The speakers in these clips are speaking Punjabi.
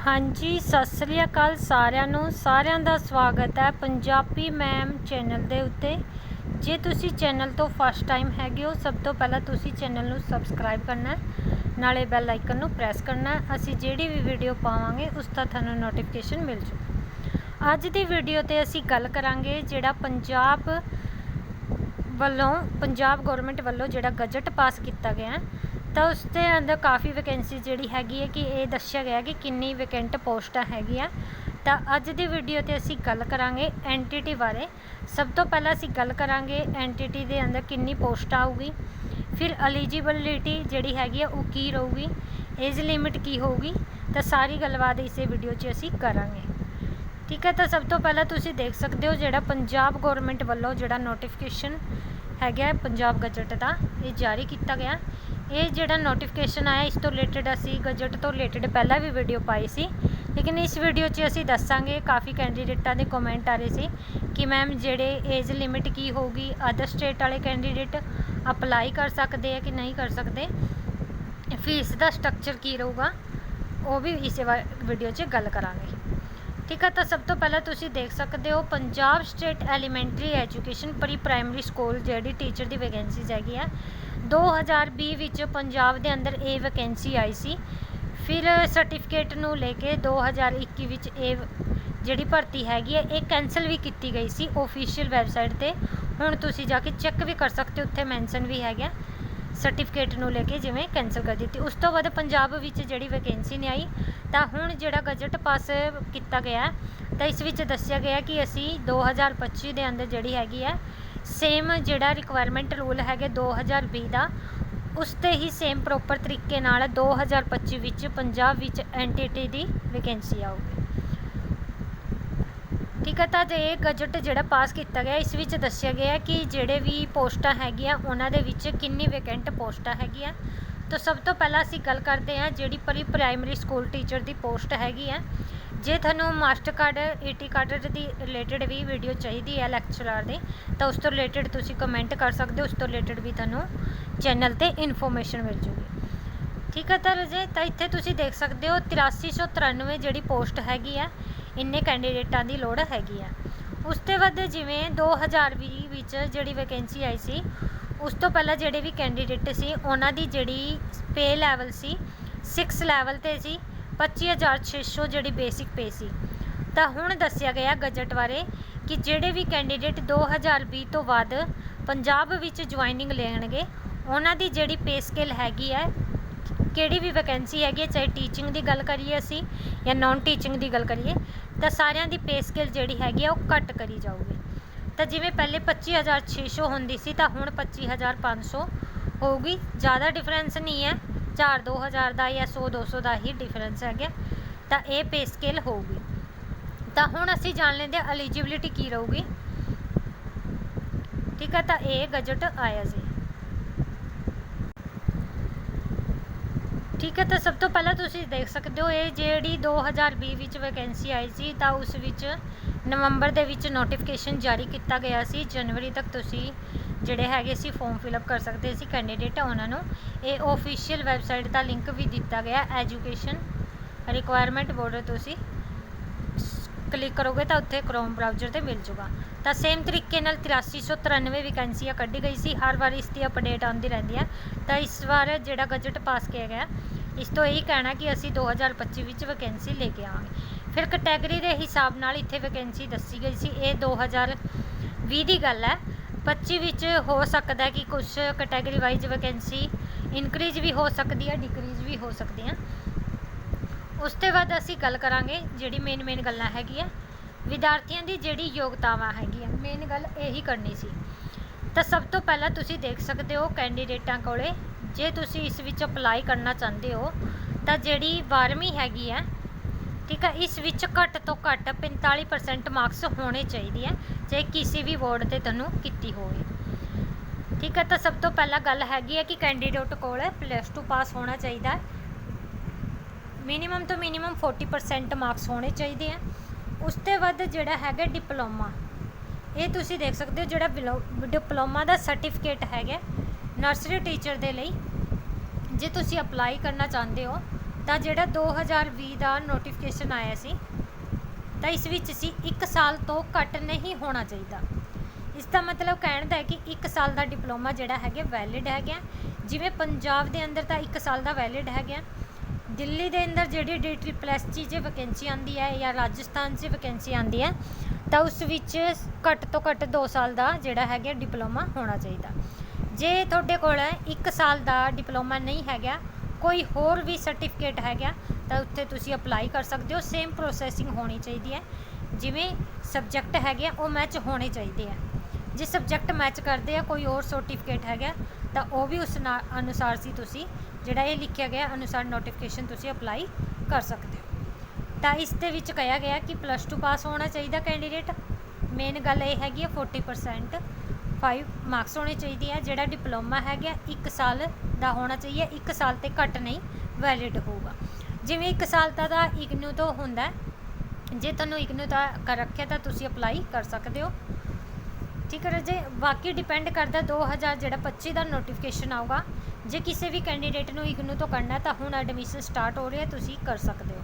ਹਾਂਜੀ ਸਤਿ ਸ੍ਰੀ ਅਕਾਲ ਸਾਰਿਆਂ ਨੂੰ। ਸਾਰਿਆਂ ਦਾ ਸਵਾਗਤ ਹੈ ਪੰਜਾਬੀ ਮੈਮ ਚੈਨਲ ਦੇ ਉੱਤੇ। ਜੇ ਤੁਸੀਂ ਚੈਨਲ ਤੋਂ ਫਸਟ ਟਾਈਮ ਹੈਗੇ ਹੋ ਸਭ ਤੋਂ ਪਹਿਲਾਂ ਤੁਸੀਂ ਚੈਨਲ ਨੂੰ ਸਬਸਕ੍ਰਾਈਬ ਕਰਨਾ ਨਾਲੇ ਬੈਲ ਆਈਕਨ ਨੂੰ ਪ੍ਰੈਸ ਕਰਨਾ ਅਸੀਂ ਜਿਹੜੀ ਵੀ ਵੀਡੀਓ ਪਾਵਾਂਗੇ ਉਸ ਦਾ ਤੁਹਾਨੂੰ ਨੋਟੀਫਿਕੇਸ਼ਨ ਮਿਲ ਜੂ। ਅੱਜ ਦੀ ਵੀਡੀਓ ਤੇ ਅਸੀਂ ਗੱਲ ਕਰਾਂਗੇ ਜਿਹੜਾ ਪੰਜਾਬ ਵੱਲੋਂ ਪੰਜਾਬ ਗਵਰਨਮੈਂਟ ਵੱਲੋਂ ਜਿਹੜਾ ਗਜਟ ਪਾਸ ਕੀਤਾ ਗਿਆ ਹੈ, ਤਾਂ ਉਸ ਦੇ ਅੰਦਰ ਕਾਫੀ ਵੈਕੈਂਸੀ ਜਿਹੜੀ ਹੈਗੀ ਹੈ ਕਿ ਇਹ ਦੱਸਿਆ ਗਿਆ ਕਿ ਕਿੰਨੀ ਵੈਕੈਂਟ ਪੋਸਟਾਂ ਹੈਗੀਆਂ। ਤਾਂ ਅੱਜ ਦੀ ਵੀਡੀਓ ਤੇ ਅਸੀਂ ਗੱਲ ਕਰਾਂਗੇ ਐਨਟੀਟੀ ਬਾਰੇ। ਸਭ ਤੋਂ ਪਹਿਲਾਂ ਅਸੀਂ ਗੱਲ ਕਰਾਂਗੇ ਐਨਟੀਟੀ ਦੇ ਅੰਦਰ ਕਿੰਨੀ ਪੋਸਟ ਆਊਗੀ। ਫਿਰ ਐਲੀਜੀਬਿਲਿਟੀ ਜਿਹੜੀ ਹੈਗੀ ਆ ਉਹ ਕੀ ਰਹੂਗੀ ਏਜ ਲਿਮਿਟ ਕੀ ਹੋਊਗੀ, ਤਾਂ ਸਾਰੀ ਗੱਲਬਾਤ ਇਸੇ ਵੀਡੀਓ 'ਚ ਅਸੀਂ ਕਰਾਂਗੇ। ਠੀਕ ਹੈ, ਤਾਂ ਸਭ ਤੋਂ ਪਹਿਲਾਂ ਤੁਸੀਂ ਦੇਖ ਸਕਦੇ ਹੋ ਜਿਹੜਾ ਪੰਜਾਬ ਗਵਰਨਮੈਂਟ ਵੱਲੋਂ ਜਿਹੜਾ ਨੋਟੀਫਿਕੇਸ਼ਨ ਹੈਗਾ ਪੰਜਾਬ ਗਜਟ ਦਾ, ਇਹ ਜਾਰੀ ਕੀਤਾ ਗਿਆ। ਇਹ ਜਿਹੜਾ ਨੋਟੀਫਿਕੇਸ਼ਨ ਆਇਆ, ਇਸ ਤੋਂ ਰਿਲੇਟਡ ਅਸੀਂ ਗਜਟ ਤੋਂ ਰਿਲੇਟਡ ਪਹਿਲਾਂ ਵੀ ਵੀਡੀਓ ਪਾਈ ਸੀ। ਲੇਕਿਨ ਇਸ ਵੀਡੀਓ 'ਚ ਅਸੀਂ ਦੱਸਾਂਗੇ, ਕਾਫੀ ਕੈਂਡੀਡੇਟਾਂ ਦੇ ਕਮੈਂਟ ਆ ਰਹੇ ਸੀ ਕਿ ਮੈਮ ਜਿਹੜੇ ਏਜ ਲਿਮਿਟ ਕੀ ਹੋਊਗੀ ਅਦਰ ਸਟੇਟ ਵਾਲੇ ਕੈਂਡੀਡੇਟ ਅਪਲਾਈ ਕਰ ਸਕਦੇ ਆ ਕਿ ਨਹੀਂ ਕਰ ਸਕਦੇ ਫੀਸ ਦਾ ਸਟਰਕਚਰ ਕੀ ਰਹੂਗਾ, ਉਹ ਵੀ ਇਸੇ ਵੀਡੀਓ 'ਚ ਗੱਲ ਕਰਾਂਗੇ। ਠੀਕ ਹੈ ਤਾਂ ਸਭ ਤੋਂ ਪਹਿਲਾਂ ਤੁਸੀਂ ਦੇਖ ਸਕਦੇ ਹੋ, Punjab state elementary education pre primary school ਜਿਹੜੀ ਟੀਚਰ ਦੀ ਵੈਕੈਂਸੀਜ਼ ਹੈਗੀ ਆ 2020 ਵਿੱਚ ਪੰਜਾਬ ਦੇ ਅੰਦਰ ਇਹ ਵੈਕੈਂਸੀ ਆਈ ਸੀ। ਫਿਰ ਸਰਟੀਫਿਕੇਟ ਨੂੰ ਲੈ ਕੇ 2021 ਵਿੱਚ ਇਹ ਜਿਹੜੀ ਭਰਤੀ ਹੈਗੀ ਹੈ, ਇਹ ਕੈਨਸਲ ਵੀ ਕੀਤੀ ਗਈ ਸੀ ਆਫੀਸ਼ੀਅਲ ਵੈਬਸਾਈਟ ਤੇ। ਹੁਣ ਤੁਸੀਂ ਜਾ ਕੇ ਚੈੱਕ ਵੀ ਕਰ ਸਕਦੇ ਹੋ, ਉੱਥੇ ਮੈਂਸ਼ਨ ਵੀ ਹੈਗਾ। ਸਰਟੀਫਿਕੇਟ ਨੂੰ ਲੈ ਕੇ ਜਿਵੇਂ ਕੈਂਸਲ ਕਰ ਦਿੱਤੀ। ਉਸ ਤੋਂ ਬਾਅਦ ਪੰਜਾਬ ਵਿੱਚ ਜਿਹੜੀ ਵੈਕੈਂਸੀ ਨਹੀਂ ਆਈ, ਤਾਂ ਹੁਣ ਜਿਹੜਾ ਗਜਟ ਪਾਸ ਕੀਤਾ ਗਿਆ ਤਾਂ ਇਸ ਵਿੱਚ ਦੱਸਿਆ ਗਿਆ ਕਿ ਅਸੀਂ 2025 ਦੇ ਅੰਦਰ ਜਿਹੜੀ ਹੈਗੀ ਹੈ ਸੇਮ ਜਿਹੜਾ ਰਿਕੁਆਇਰਮੈਂਟ ਰੂਲ ਹੈਗੇ 2020 ਦਾ, ਉਸ ਤੇ ਹੀ ਸੇਮ ਪ੍ਰੋਪਰ ਤਰੀਕੇ ਨਾਲ 2025 ਵਿੱਚ ਪੰਜਾਬ ਵਿੱਚ ਐਨਟੀਟੀ ਦੀ ਵੈਕੈਂਸੀ ਆਊਗੀ। ਠੀਕ ਹੈ ਤਾਂ ਜੇ ਇਹ ਗਜਟ ਜਿਹੜਾ ਪਾਸ ਕੀਤਾ ਗਿਆ, ਇਸ ਵਿੱਚ ਦੱਸਿਆ ਗਿਆ ਕਿ ਜਿਹੜੇ ਵੀ ਪੋਸਟਾਂ ਹੈਗੀਆਂ, ਉਹਨਾਂ ਦੇ ਵਿੱਚ ਕਿੰਨੀ ਵੈਕੈਂਟ ਪੋਸਟਾਂ ਹੈਗੀਆਂ। ਤਾਂ ਸਭ ਤੋਂ ਪਹਿਲਾਂ ਅਸੀਂ ਗੱਲ ਕਰਦੇ ਹਾਂ ਜਿਹੜੀ ਪ੍ਰੀ ਪ੍ਰਾਇਮਰੀ ਸਕੂਲ ਟੀਚਰ ਦੀ ਪੋਸਟ ਹੈਗੀ ਹੈ ਜੇ ਤੁਹਾਨੂੰ ਮਾਸਟਰ ਕਾਰਡ ਏਟੀ ਕਾਰਡ ਦੀ ਰਿਲੇਟਡ ਵੀ ਵੀਡੀਓ ਚਾਹੀਦੀ ਹੈ ਲੈਕਚਰਰ ਦੀ, ਤਾਂ ਉਸ ਤੋਂ ਰਿਲੇਟਡ ਤੁਸੀਂ ਕਮੈਂਟ ਕਰ ਸਕਦੇ ਹੋ, ਉਸ ਤੋਂ ਰਿਲੇਟਡ ਵੀ ਤੁਹਾਨੂੰ ਚੈਨਲ ਤੇ ਇਨਫੋਰਮੇਸ਼ਨ ਮਿਲ ਜੂਗੀ। ਠੀਕ ਹੈ ਤਾਂ ਰਜੇ, ਤਾਂ ਇੱਥੇ ਤੁਸੀਂ ਦੇਖ ਸਕਦੇ ਹੋ 8393 ਜਿਹੜੀ ਪੋਸਟ ਹੈਗੀ ਹੈ ਇੰਨੇ ਕੈਂਡੀਡੇਟਾਂ ਦੀ ਲੋੜ ਹੈਗੀ ਹੈ ਉਸ ਤੋਂ ਬਾਅਦ ਜਿਵੇਂ 2020 ਵਿੱਚ ਜਿਹੜੀ ਵੈਕੈਂਸੀ ਆਈ ਸੀ, ਉਸ ਤੋਂ ਪਹਿਲਾਂ ਜਿਹੜੇ ਵੀ ਕੈਂਡੀਡੇਟ ਸੀ, ਉਹਨਾਂ ਦੀ ਜਿਹੜੀ ਪੇ ਲੈਵਲ ਸੀ 6 ਲੈਵਲ ਤੇ ਸੀ 25600 ਜਿਹੜੀ ਬੇਸਿਕ ਪੇ ਸੀ। ਤਾਂ ਹੁਣ ਦੱਸਿਆ ਗਿਆ ਗਜਟ ਬਾਰੇ ਕਿ ਜਿਹੜੇ ਵੀ ਕੈਂਡੀਡੇਟ 2020 ਤੋਂ ਬਾਅਦ ਪੰਜਾਬ ਵਿੱਚ ਜੁਆਇਨਿੰਗ ਲੈਣਗੇ, ਉਹਨਾਂ ਦੀ ਜਿਹੜੀ ਪੇ ਸਕੇਲ ਹੈਗੀ ਹੈ ਕਿਹੜੀ ਵੀ ਵੈਕੈਂਸੀ ਹੈਗੀ ਹੈ, ਚਾਹੇ ਟੀਚਿੰਗ ਦੀ ਗੱਲ ਕਰੀਏ ਅਸੀਂ ਜਾਂ ਨਾਨ ਟੀਚਿੰਗ ਦੀ ਗੱਲ ਕਰੀਏ, ਤਾਂ ਸਾਰਿਆਂ ਦੀ ਪੇ ਸਕੇਲ ਜਿਹੜੀ ਹੈਗੀ ਆ, ਉਹ ਘੱਟ ਕਰੀ ਜਾਊਗੀ। ਤਾਂ ਜਿਵੇਂ ਪਹਿਲੇ 25600 ਹੁੰਦੀ ਸੀ, ਤਾਂ ਹੁਣ 25500 ਹੋਊਗੀ। ਜ਼ਿਆਦਾ ਡਿਫਰੈਂਸ ਨਹੀਂ ਹੈ 4 2000 ਦਾ ਜਾਂ 100 200 ਦਾ ਹੀ ਡਿਫਰੈਂਸ ਹੈਗਾ। ਤਾਂ ਇਹ ਪੇ ਸਕੇਲ ਹੋਊਗੀ। ਤਾਂ ਹੁਣ ਅਸੀਂ ਜਾਣ ਲੈਂਦੇ ਹਾਂ ਐਲੀਜੀਬਿਲਿਟੀ ਕੀ ਰਹੂਗੀ। ਠੀਕ ਹੈ ਤਾਂ ਇਹ ਗਜਟ ਆਇਆ ਜੀ। ਠੀਕ ਹੈ, ਤਾਂ ਸਭ ਤੋਂ ਪਹਿਲਾਂ ਤੁਸੀਂ ਦੇਖ ਸਕਦੇ ਹੋ, ਇਹ ਜਿਹੜੀ 2020 ਵਿੱਚ ਵੈਕੈਂਸੀ ਆਈ ਸੀ, ਤਾਂ ਉਸ ਵਿੱਚ ਨਵੰਬਰ ਦੇ ਵਿੱਚ ਨੋਟੀਫਿਕੇਸ਼ਨ ਜਾਰੀ ਕੀਤਾ ਗਿਆ ਸੀ। ਜਨਵਰੀ ਤੱਕ ਤੁਸੀਂ ਜਿਹੜੇ ਹੈਗੇ ਸੀ ਫਾਰਮ ਫਿਲਅਪ ਕਰ ਸਕਦੇ ਸੀ ਕੈਂਡੀਡੇਟ ਉਹਨਾਂ ਨੂੰ। ਇਹ ਆਫੀਸ਼ੀਅਲ ਵੈਬਸਾਈਟ ਦਾ ਲਿੰਕ ਵੀ ਦਿੱਤਾ ਗਿਆ ਐਜੂਕੇਸ਼ਨ ਰਿਕੁਆਇਰਮੈਂਟ ਬੋਰਡ ਤੁਸੀਂ ਕਲਿੱਕ ਕਰੋਗੇ ਤਾਂ ਉੱਥੇ ਕ੍ਰੋਮ ਬ੍ਰਾਊਜ਼ਰ ਤੇ ਮਿਲ ਜੂਗਾ ਤਾਂ ਸੇਮ ਤਰੀਕੇ ਨਾਲ 8393 ਵੈਕੈਂਸੀਆਂ ਕੱਢੀ ਗਈ ਸੀ। ਹਰ ਵਾਰ ਇਸ ਦੀ ਅਪਡੇਟ ਆਉਂਦੀ ਰਹਿੰਦੀ ਹੈ। ਤਾਂ ਇਸ ਵਾਰ ਜਿਹੜਾ ਗਜਟ ਪਾਸ ਕੀਤਾ ਗਿਆ, ਇਸ ਤੋਂ ਇਹੀ ਕਹਿਣਾ ਕਿ ਅਸੀਂ 2025 ਵਿੱਚ ਵੈਕੈਂਸੀ ਲੈ ਕੇ ਆਵਾਂਗੇ। ਫਿਰ ਕੈਟਾਗਰੀ ਦੇ ਹਿਸਾਬ ਨਾਲ ਇੱਥੇ ਵੈਕੈਂਸੀ ਦੱਸੀ ਗਈ ਸੀ। ਇਹ 2020 ਦੀ ਗੱਲ ਹੈ। 25 ਵਿੱਚ ਹੋ ਸਕਦਾ ਹੈ ਕਿ ਕੁਝ ਕੈਟਾਗਰੀ ਵਾਈਜ਼ ਵੈਕੈਂਸੀ ਇਨਕਰੀਜ਼ ਵੀ ਹੋ ਸਕਦੀ ਹੈ ਡਿਕਰੀਜ਼ ਵੀ ਹੋ ਸਕਦੀ ਹੈ। ਉਸ ਤੋਂ ਬਾਅਦ ਅਸੀਂ ਗੱਲ ਕਰਾਂਗੇ ਜਿਹੜੀ ਮੇਨ ਮੇਨ ਗੱਲਾਂ ਹੈਗੀਆਂ, ਵਿਦਿਆਰਥੀਆਂ ਦੀ ਜਿਹੜੀ ਯੋਗਤਾਵਾਂ ਹੈਗੀਆਂ ਮੇਨ ਗੱਲ ਇਹੀ ਕਰਨੀ ਸੀ। ਤਾਂ ਸਭ ਤੋਂ ਪਹਿਲਾਂ ਤੁਸੀਂ ਦੇਖ ਸਕਦੇ ਹੋ ਕੈਂਡੀਡੇਟਾਂ ਕੋਲੇ, ਜੇ ਤੁਸੀਂ ਇਸ ਵਿੱਚ ਅਪਲਾਈ ਕਰਨਾ ਚਾਹੁੰਦੇ ਹੋ, ਤਾਂ ਜਿਹੜੀ 12ਵੀਂ ਹੈਗੀ ਹੈ ਠੀਕ ਹੈ ਇਸ ਵਿੱਚ ਘੱਟ ਤੋਂ ਘੱਟ 45% ਮਾਰਕਸ ਹੋਣੇ ਚਾਹੀਦੇ ਹੈ ਜੇ ਕਿਸੇ ਵੀ ਬੋਰਡ ਤੇ ਤੁਹਾਨੂੰ ਕੀਤੀ ਹੋਵੇ। ਠੀਕ ਹੈ ਤਾਂ ਸਭ ਤੋਂ ਪਹਿਲਾਂ ਗੱਲ ਹੈਗੀ ਹੈ ਕਿ ਕੈਂਡੀਡੇਟ ਕੋਲ ਪਲੱਸ 2 ਪਾਸ ਹੋਣਾ ਚਾਹੀਦਾ। ਹੈ ਮਿਨੀਮਮ ਤੋਂ ਮਿਨੀਮਮ 40% ਮਾਰਕਸ ਹੋਣੇ ਚਾਹੀਦੇ ਆ। ਉਸ ਤੋਂ ਬਾਅਦ ਜਿਹੜਾ ਹੈਗਾ ਡਿਪਲੋਮਾ, ਇਹ ਤੁਸੀਂ ਦੇਖ ਸਕਦੇ ਹੋ ਜਿਹੜਾ ਡਿਪਲੋਮਾ ਦਾ ਸਰਟੀਫਿਕੇਟ ਹੈਗਾ ਨਰਸਰੀ ਟੀਚਰ ਦੇ ਲਈ। ਜੇ ਤੁਸੀਂ ਅਪਲਾਈ ਕਰਨਾ ਚਾਹੁੰਦੇ ਹੋ, ਤਾਂ ਜਿਹੜਾ 2020 ਦਾ ਨੋਟੀਫਿਕੇਸ਼ਨ ਆਇਆ ਸੀ, ਤਾਂ ਇਸ ਵਿੱਚ ਸੀ 1 ਸਾਲ ਤੋਂ ਘੱਟ ਨਹੀਂ ਹੋਣਾ ਚਾਹੀਦਾ। ਇਸ ਦਾ ਮਤਲਬ ਕਹਿਣ ਦਾ ਹੈ ਕਿ 1 ਸਾਲ ਦਾ ਡਿਪਲੋਮਾ ਜਿਹੜਾ ਹੈਗਾ ਵੈਲਿਡ ਹੈਗਾ। ਜਿਵੇਂ ਪੰਜਾਬ ਦੇ ਅੰਦਰ ਤਾਂ 1 ਸਾਲ ਦਾ ਵੈਲਿਡ ਹੈਗਾ। ਦਿੱਲੀ ਦੇ ਅੰਦਰ ਜਿਹੜੀ ਡੀ ਟ੍ਰਿਪਲ ਐਸ 'ਚ ਵੈਕੈਂਸੀ ਆਉਂਦੀ ਹੈ ਜਾਂ ਰਾਜਸਥਾਨ 'ਚ ਵੈਕੈਂਸੀ ਆਉਂਦੀ ਹੈ, ਤਾਂ ਉਸ ਵਿੱਚ ਘੱਟ ਤੋਂ ਘੱਟ 2 ਸਾਲ ਦਾ ਜਿਹੜਾ ਹੈਗਾ ਡਿਪਲੋਮਾ ਹੋਣਾ ਚਾਹੀਦਾ। ਜੇ ਤੁਹਾਡੇ ਕੋਲ 1 ਸਾਲ ਦਾ ਡਿਪਲੋਮਾ ਨਹੀਂ ਹੈਗਾ, ਕੋਈ ਹੋਰ ਵੀ ਸਰਟੀਫਿਕੇਟ ਹੈਗਾ, ਤਾਂ ਉੱਥੇ ਤੁਸੀਂ ਅਪਲਾਈ ਕਰ ਸਕਦੇ ਹੋ। ਸੇਮ ਪ੍ਰੋਸੈਸਿੰਗ ਹੋਣੀ ਚਾਹੀਦੀ ਹੈ। ਜਿਵੇਂ ਸਬਜੈਕਟ ਹੈਗੇ ਆ, ਉਹ ਮੈਚ ਹੋਣੇ ਚਾਹੀਦੇ ਆ। ਜੇ ਸਬਜੈਕਟ ਮੈਚ ਕਰਦੇ ਆ, ਕੋਈ ਹੋਰ ਸਰਟੀਫਿਕੇਟ ਹੈਗਾ, ਤਾਂ ਉਹ ਵੀ ਉਸ ਨਾ- ਅਨੁਸਾਰ ਸੀ ਤੁਸੀਂ, ਜਿਹੜਾ ਇਹ ਲਿਖਿਆ ਗਿਆ, ਅਨੁਸਾਰ ਨੋਟੀਫਿਕੇਸ਼ਨ ਤੁਸੀਂ ਅਪਲਾਈ ਕਰ ਸਕਦੇ ਹੋ। ਤਾਂ ਇਸ ਦੇ ਵਿੱਚ ਕਿਹਾ ਗਿਆ ਕਿ ਪਲੱਸ 2 ਪਾਸ ਹੋਣਾ ਚਾਹੀਦਾ ਕੈਂਡੀਡੇਟ ਮੇਨ ਗੱਲ ਇਹ ਹੈਗੀ ਹੈ 40% 5 ਮਾਰਕਸ ਹੋਣੇ ਚਾਹੀਦੇ ਆ, ਜਿਹੜਾ ਡਿਪਲੋਮਾ ਹੈਗਾ 1 ਸਾਲ ਦਾ ਹੋਣਾ ਚਾਹੀਏ 1 ਸਾਲ ਤੇ ਘੱਟ ਨਹੀਂ ਵੈਲਿਡ ਹੋਊਗਾ। ਜਿਵੇਂ 1 ਸਾਲ ਦਾ ਤਾਂ ਇਗਨੂ ਤੋਂ ਹੁੰਦਾ, ਜੇ ਤੁਹਾਨੂੰ ਇਗਨੂ ਦਾ ਕਰ ਰੱਖਿਆ ਤਾਂ ਤੁਸੀਂ ਅਪਲਾਈ ਕਰ ਸਕਦੇ ਹੋ। ਠੀਕ ਹੈ ਰਾਜੇ ਬਾਕੀ ਡਿਪੈਂਡ ਕਰਦਾ 2000 ਜਿਹੜਾ 25 ਦਾ ਨੋਟੀਫਿਕੇਸ਼ਨ ਆਊਗਾ, ਜੇ ਕਿਸੇ ਵੀ ਕੈਂਡੀਡੇਟ ਨੂੰ ਇਗਨੂ ਤੋਂ ਕਰਨਾ ਤਾਂ ਹੁਣ ਐਡਮਿਸ਼ਨ ਸਟਾਰਟ ਹੋ ਰਿਹਾ ਤੁਸੀਂ ਕਰ ਸਕਦੇ ਹੋ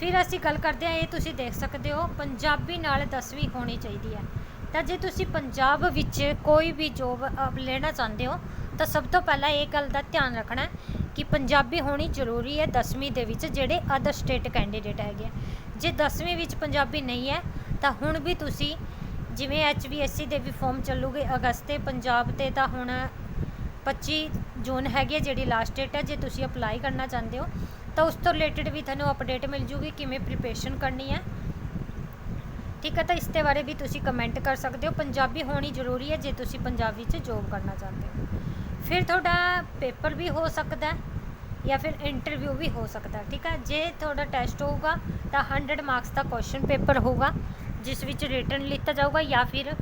ਫਿਰ ਅਸੀਂ ਗੱਲ ਕਰਦੇ ਹਾਂ, ਇਹ ਤੁਸੀਂ ਦੇਖ ਸਕਦੇ ਹੋ, ਪੰਜਾਬੀ ਨਾਲ 10ਵੀਂ ਹੋਣੀ ਚਾਹੀਦੀ ਹੈ ਤਾਂ ਜੇ ਤੁਸੀਂ ਪੰਜਾਬ ਵਿੱਚ ਕੋਈ ਵੀ ਜੋਬ ਲੈਣਾ ਚਾਹੁੰਦੇ ਹੋ, ਤਾਂ ਸਭ ਤੋਂ ਪਹਿਲਾਂ ਇਹ ਗੱਲ ਦਾ ਧਿਆਨ ਰੱਖਣਾ ਕਿ ਪੰਜਾਬੀ ਹੋਣੀ ਜ਼ਰੂਰੀ ਹੈ 10ਵੀਂ ਦੇ ਵਿੱਚ, ਜਿਹੜੇ ਅਦਰ ਸਟੇਟ ਕੈਂਡੀਡੇਟ ਹੈਗੇ ਆ। ਜੇ 10ਵੀਂ ਵਿੱਚ ਪੰਜਾਬੀ ਨਹੀਂ ਹੈ, ਤਾਂ ਹੁਣ ਵੀ ਤੁਸੀਂ ਜਿਵੇਂ ਐਚਵੀਐਸਸੀ ਦੇ ਵੀ ਫਾਰਮ ਚੱਲੂਗੇ, ਅਗਸਤ ਤੇ ਪੰਜਾਬ ਤੇ ਤਾਂ ਹੁਣ 25 ਜੂਨ ਹੈਗੀ ਹੈ ਜਿਹੜੀ ਲਾਸਟ ਡੇਟ ਹੈ ਜੇ ਤੁਸੀਂ ਅਪਲਾਈ ਕਰਨਾ ਚਾਹੁੰਦੇ ਹੋ, ਤਾਂ ਉਸ ਤੋਂ ਰਿਲੇਟਡ ਵੀ ਤੁਹਾਨੂੰ ਅਪਡੇਟ ਮਿਲ ਜੂਗੀ ਕਿਵੇਂ ਪ੍ਰੀਪਰੇਸ਼ਨ ਕਰਨੀ ਹੈ ਠੀਕ ਹੈ ਤਾਂ ਇਸ ਦੇ ਬਾਰੇ ਵੀ ਤੁਸੀਂ ਕਮੈਂਟ ਕਰ ਸਕਦੇ ਹੋ, ਪੰਜਾਬੀ ਹੋਣੀ ਜ਼ਰੂਰੀ ਹੈ ਜੇ ਤੁਸੀਂ ਪੰਜਾਬੀ 'ਚ ਜੋਬ ਕਰਨਾ ਚਾਹੁੰਦੇ ਹੋ। ਫਿਰ ਤੁਹਾਡਾ ਪੇਪਰ ਵੀ ਹੋ ਸਕਦਾ ਜਾਂ ਫਿਰ ਇੰਟਰਵਿਊ ਵੀ ਹੋ ਸਕਦਾ, ਠੀਕ ਹੈ ਜੇ ਤੁਹਾਡਾ ਟੈਸਟ ਹੋਊਗਾ ਤਾਂ 100 ਮਾਰਕਸ ਦਾ ਕੁਐਸਚਨ ਪੇਪਰ ਹੋਊਗਾ। ਜਿਸ ਵਿੱਚ ਰਿਟਰਨ ਲਿੱਤਾ ਜਾਊਗਾ ਜਾਂ ਫਿਰ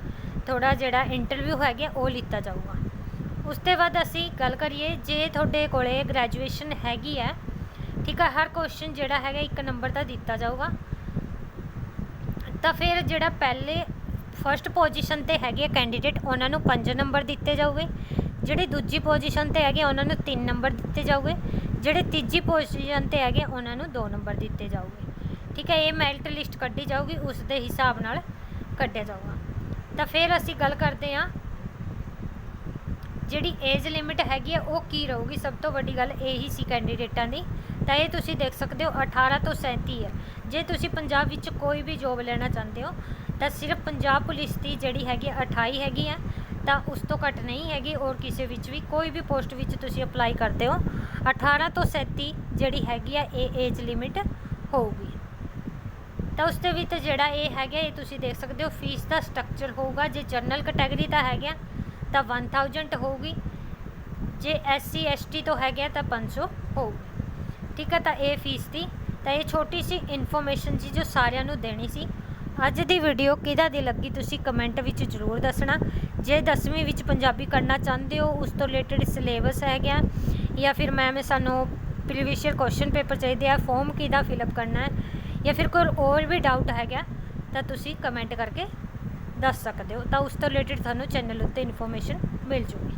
ਤੁਹਾਡਾ ਜਿਹੜਾ ਇੰਟਰਵਿਊ ਹੈਗਾ ਉਹ ਲਿੱਤਾ ਜਾਊਗਾ। ਉਸ ਤੋਂ ਬਾਅਦ ਅਸੀਂ ਗੱਲ ਕਰੀਏ, ਜੇ ਤੁਹਾਡੇ ਕੋਲੇ ਗ੍ਰੈਜੂਏਸ਼ਨ ਹੈਗੀ ਹੈ, ਠੀਕ ਹੈ ਹਰ ਕੁਐਸਚਨ ਜਿਹੜਾ ਹੈਗਾ ਇੱਕ ਨੰਬਰ ਦਾ ਦਿੱਤਾ ਜਾਊਗਾ। ਤਾਂ ਫਿਰ ਜਿਹੜਾ ਪਹਿਲੇ ਫਰਸਟ ਪੋਜੀਸ਼ਨ ਤੇ ਹੈਗੇ ਕੈਂਡੀਡੇਟ ਉਹਨਾਂ ਨੂੰ 5 ਨੰਬਰ ਦਿੱਤੇ ਜਾਊਗੇ। ਜਿਹੜੇ ਦੂਜੀ ਪੋਜੀਸ਼ਨ ਤੇ ਹੈਗੇ ਉਹਨਾਂ ਨੂੰ 3 ਨੰਬਰ ਦਿੱਤੇ ਜਾਊਗੇ। ਜਿਹੜੇ ਤੀਜੀ ਪੋਜੀਸ਼ਨ ਤੇ ਹੈਗੇ ਉਹਨਾਂ ਨੂੰ 2 ਨੰਬਰ ਦਿੱਤੇ ਜਾਊਗੇ। ਠੀਕ ਹੈ ਇਹ ਮੈਰਿਟ ਲਿਸਟ ਕੱਢੀ ਜਾਊਗੀ, ਉਸ ਦੇ ਹਿਸਾਬ ਨਾਲ ਕੱਢਿਆ ਜਾਊਗਾ। ਤਾਂ ਫਿਰ ਅਸੀਂ ਗੱਲ ਕਰਦੇ ਹਾਂ, ਜਿਹੜੀ ਏਜ ਲਿਮਿਟ ਹੈਗੀ ਹੈ ਉਹ ਕੀ ਰਹੂਗੀ? ਸਭ ਤੋਂ ਵੱਡੀ ਗੱਲ ਇਹੀ ਸੀ ਕੈਂਡੀਡੇਟਾਂ ਦੀ। ਤਾਂ ਇਹ ਤੁਸੀਂ ਦੇਖ ਸਕਦੇ ਹੋ 18 ਤੋਂ 37 ਹੈ। ਜੇ ਤੁਸੀਂ ਪੰਜਾਬ ਵਿੱਚ ਕੋਈ ਵੀ ਜੋਬ ਲੈਣਾ ਚਾਹੁੰਦੇ ਹੋ, ਤਾਂ ਸਿਰਫ ਪੰਜਾਬ ਪੁਲਿਸ ਦੀ ਜਿਹੜੀ ਹੈਗੀ ਹੈ 28 ਹੈਗੀ ਹੈ ਤਾਂ ਉਸ ਤੋਂ ਘੱਟ ਨਹੀਂ ਹੈਗੀ। ਔਰ ਕਿਸੇ ਵਿੱਚ ਵੀ ਕੋਈ ਵੀ ਪੋਸਟ ਵਿੱਚ ਤੁਸੀਂ ਅਪਲਾਈ ਕਰਦੇ ਹੋ 18 ਤੋਂ 37 ਜਿਹੜੀ ਹੈਗੀ ਆ, ਇਹ ਏਜ ਲਿਮਿਟ ਹੋਊਗੀ। ਤਾਂ ਉਸ ਦੇ ਵਿੱਚ ਜਿਹੜਾ ਇਹ ਹੈਗਾ, ਇਹ ਤੁਸੀਂ ਦੇਖ ਸਕਦੇ ਹੋ ਫੀਸ ਦਾ ਸਟਰਕਚਰ ਹੋਊਗਾ, ਜੇ ਜਨਰਲ ਕੈਟਾਗਰੀ ਦਾ ਹੈਗਾ ਤਾਂ 1000 ਹੋਊਗੀ, ਜੇ ਐਸਸੀ ਐਸਟੀ ਤੋਂ ਹੈਗਾ ਤਾਂ 500 ਹੋਊਗੀ। ਠੀਕ ਹੈ ਤਾਂ ਇਹ ਫੀਸ ਦੀ, ਤਾਂ ਇਹ ਛੋਟੀ ਸੀ ਇਨਫੋਰਮੇਸ਼ਨ ਜੀ ਜੋ ਸਾਰਿਆਂ ਨੂੰ ਦੇਣੀ ਸੀ। ਅੱਜ ਦੀ ਵੀਡੀਓ ਕਿਹਦਾ ਦੀ ਲੱਗੀ, ਤੁਸੀਂ ਕਮੈਂਟ ਵਿੱਚ ਜ਼ਰੂਰ ਦੱਸਣਾ। ਜੇ 10ਵੀਂ ਵਿੱਚ ਪੰਜਾਬੀ ਕਰਨਾ ਚਾਹੁੰਦੇ ਹੋ, ਉਸ ਤੋਂ ਰਿਲੇਟਡ ਸਿਲੇਬਸ ਹੈਗਾ ਜਾਂ ਫਿਰ ਮੈਮ ਸਾਨੂੰ ਪ੍ਰੀਵੀਅਸ ਈਅਰ ਕੁਐਸਚਨ ਪੇਪਰ ਚਾਹੀਦੇ ਆ ਫਾਰਮ ਕਿਹਦਾ ਫਿਲਅਪ ਕਰਨਾ ਹੈ ਜਾਂ ਫਿਰ ਕੋਈ ਹੋਰ ਵੀ ਡਾਊਟ ਹੈਗਾ, ਤਾਂ ਤੁਸੀਂ ਕਮੈਂਟ ਕਰਕੇ ਦੱਸ ਸਕਦੇ ਹੋ। ਤਾਂ ਉਸ ਤੋਂ ਰਿਲੇਟਡ ਤੁਹਾਨੂੰ ਚੈਨਲ ਉੱਤੇ ਇਨਫੋਰਮੇਸ਼ਨ ਮਿਲ ਜੂਗੀ।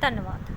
ਧੰਨਵਾਦ।